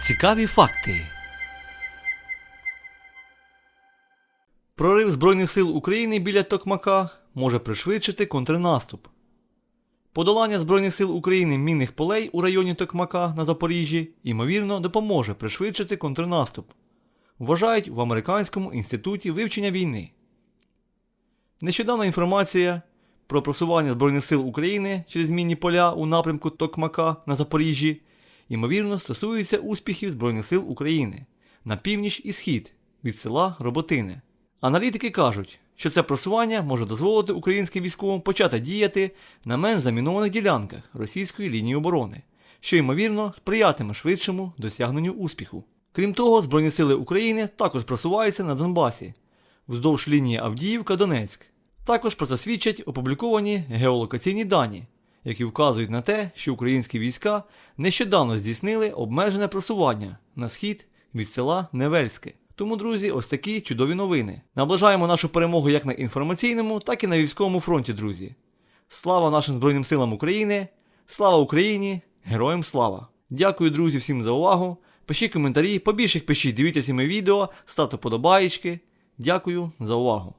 Цікаві факти. Прорив Збройних сил України біля Токмака може пришвидшити контрнаступ. Подолання Збройних сил України мінних полей у районі Токмака на Запоріжжі, ймовірно, допоможе пришвидшити контрнаступ. Вважають в Американському інституті вивчення війни. Нещодавна інформація про просування Збройних сил України через мінні поля у напрямку Токмака на Запоріжжі, ймовірно, стосується успіхів Збройних сил України на північ і схід від села Роботине. Аналітики кажуть, що це просування може дозволити українським військовим почати діяти на менш замінованих ділянках російської лінії оборони, що ймовірно сприятиме швидшому досягненню успіху. Крім того, Збройні сили України також просуваються на Донбасі вздовж лінії Авдіївка-Донецьк. Також про це свідчать опубліковані геолокаційні дані, які вказують на те, що українські війська нещодавно здійснили обмежене просування на схід від села Невельське. Тому, друзі, ось такі чудові новини. Наближаємо нашу перемогу як на інформаційному, так і на військовому фронті, друзі. Слава нашим Збройним силам України! Слава Україні! Героям слава! Дякую, друзі, всім за увагу. Пишіть коментарі, побільше їх пишіть, дивіться всі мої відео, ставте подобаєчки. Дякую за увагу.